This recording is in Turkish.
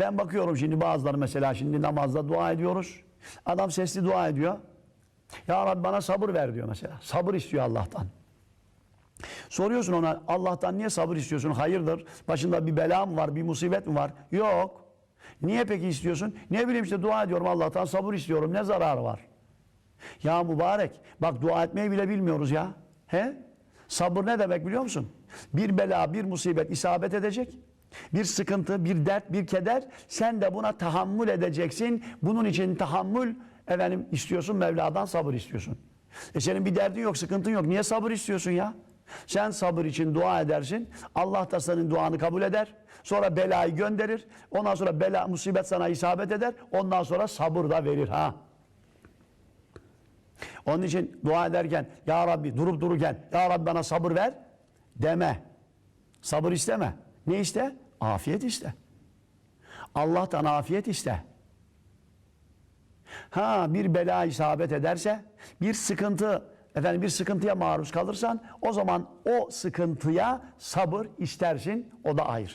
Ben bakıyorum şimdi bazıları mesela şimdi namazda dua ediyoruz. Adam sesli dua ediyor. Ya Rabbi bana sabır ver diyor mesela. Sabır istiyor Allah'tan. Soruyorsun ona Allah'tan niye sabır istiyorsun? Hayırdır? Başında bir bela mı var? Bir musibet mi var? Yok. Niye peki istiyorsun? Ne bileyim işte dua ediyorum Allah'tan sabır istiyorum. Ne zararı var? Ya mübarek bak dua etmeyi bile bilmiyoruz ya. He? Sabır ne demek biliyor musun? Bir bela, bir musibet isabet edecek. Bir sıkıntı, bir dert, bir keder. Sen de buna tahammül edeceksin. Bunun için tahammül efendim istiyorsun Mevla'dan sabır istiyorsun. E senin bir derdin yok, sıkıntın yok. Niye sabır istiyorsun ya? Sen sabır için dua edersin. Allah da senin duanı kabul eder. Sonra belayı gönderir. Ondan sonra bela, musibet sana isabet eder. Ondan sonra sabır da verir ha. Onun için dua ederken Ya Rabbi durup dururken Ya Rabbi bana sabır ver deme. Sabır isteme. Ne iste? Afiyet iste. Allah'tan afiyet iste. Ha bir bela isabet ederse, bir sıkıntı, efendim bir sıkıntıya maruz kalırsan o zaman o sıkıntıya sabır istersin. O da ayrı.